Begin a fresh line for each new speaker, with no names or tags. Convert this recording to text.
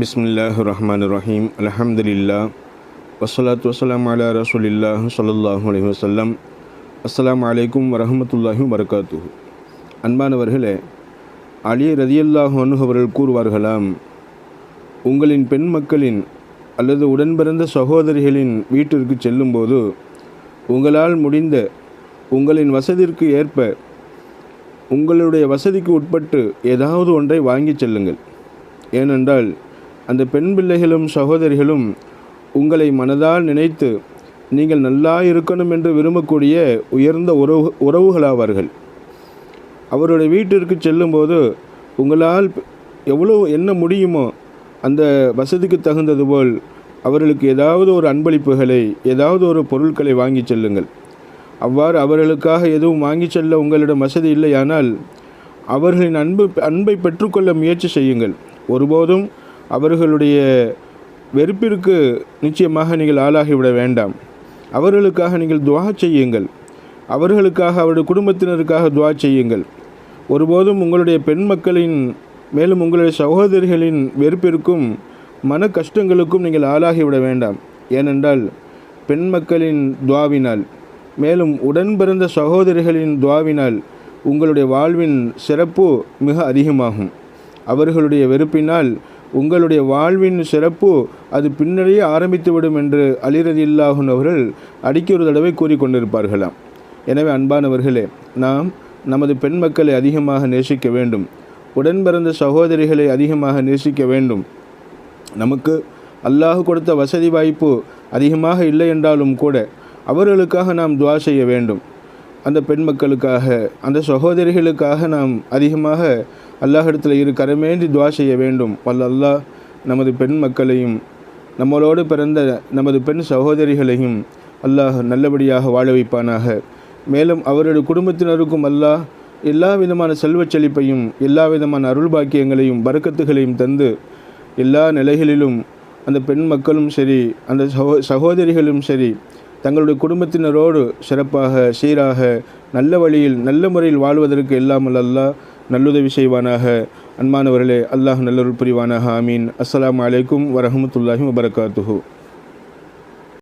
பிஸ்மில்லாஹ் ரஹ்மான் ரஹீம் அல்ஹம்துலில்லா வசலாத் வசலாம் அலா ரசூலில்லாஹ் ஸல்லல்லாஹு அலி வசல்லம் அஸ்லாம் அலைக்கும் வரஹ்மத்துல்லாஹி வரகாத்து அன்பானவர்களே அலி ரதியல்லாஹு அனுகவர்கள் அவர்கள் கூறுவார்களாம் உங்களின் பெண் மக்களின் அல்லது உடன்பிறந்த சகோதரிகளின் வீட்டிற்கு செல்லும்போது உங்களால் முடிந்த உங்களின் வசதிற்கு ஏற்ப உங்களுடைய வசதிக்கு உட்பட்டு ஏதாவது ஒன்றை வாங்கிச் செல்லுங்கள். ஏனென்றால் அந்த பெண் பிள்ளைகளும் சகோதரிகளும் உங்களை மனதால் நினைத்து நீங்கள் நல்லா இருக்கணும் என்று விரும்பக்கூடிய உயர்ந்த உறவு உறவுகளாவார்கள். அவருடைய வீட்டிற்கு செல்லும்போது உங்களால் எவ்வளோ என்ன முடியுமோ அந்த வசதிக்கு தகுந்தது போல் அவர்களுக்கு ஏதாவது ஒரு அன்பளிப்புகளை ஏதாவது ஒரு பொருட்களை வாங்கி செல்லுங்கள். அவ்வாறு அவர்களுக்காக எதுவும் வாங்கி செல்ல உங்களிடம் வசதி இல்லையானால் அவர்களின் அன்பு அன்பை பெற்றுக்கொள்ள முயற்சி செய்யுங்கள். ஒருபோதும் அவர்களுடைய வெறுப்பிற்கு நிச்சயமாக நீங்கள் ஆளாகிவிட வேண்டாம். அவர்களுக்காக நீங்கள் துவா செய்யுங்கள். அவர்களுக்காக அவருடைய குடும்பத்தினருக்காக துவா செய்யுங்கள். ஒருபோதும் உங்களுடைய பெண் மக்களின் மேலும் உங்களுடைய சகோதரிகளின் வெறுப்பிற்கும் மன கஷ்டங்களுக்கும் நீங்கள் ஆளாகிவிட வேண்டாம். ஏனென்றால் பெண் மக்களின் துவாவினால் மேலும் உடன் பிறந்த சகோதரிகளின் துவாவினால் உங்களுடைய வாழ்வின் சிறப்பு மிக அதிகமாகும். அவர்களுடைய வெறுப்பினால் உங்களுடைய வாழ்வின் சிறப்பு அது பின்னரே ஆரம்பித்துவிடும் என்று அலிரதி இல்லாஹுன் அவர்கள் அடிக்க ஒரு தடவை கூறிக்கொண்டிருப்பார்களாம். எனவே அன்பானவர்களே நாம் நமது பெண் மக்களை அதிகமாக நேசிக்க வேண்டும். உடன் பிறந்த சகோதரிகளை அதிகமாக நேசிக்க வேண்டும். நமக்கு அல்லாஹ் கொடுத்த வசதி வாய்ப்பு அதிகமாக இல்லை என்றாலும் கூட அவர்களுக்காக நாம் துவா செய்ய வேண்டும். அந்த பெண் மக்களுக்காக அந்த சகோதரிகளுக்காக நாம் அதிகமாக அல்லாஹிடத்தில் இரு கரமேந்தி துவா செய்ய வேண்டும். வல்ல அல்லாஹ் நமது பெண் மக்களையும் நம்மளோடு பிறந்த நமது பெண் சகோதரிகளையும் அல்லாஹ் நல்லபடியாக வாழ வைப்பானாக. மேலும் அவருடைய குடும்பத்தினருக்கும் அல்லாஹ் எல்லா விதமான செல்வச் செழிப்பையும் எல்லா விதமான அருள் பாக்கியங்களையும் பறக்கத்துகளையும் தந்து எல்லா நிலைகளிலும் அந்த பெண் மக்களும் சரி அந்த சகோ சகோதரிகளும் சரி தங்களுடைய குடும்பத்தினரோடு சிறப்பாக சீராக நல்ல வழியில் நல்ல முறையில் வாழ்வதற்கு இல்லாமல் அல்லாஹ் நல்லுதவி செய்வானாக. அன்பானவர்களே அல்லாஹ் நல்லொரு புரிவானாக. ஆமீன். அஸ்லாம் அலைக்கும் வரமத்துல்லாஹி வபரகாத்துஹூ.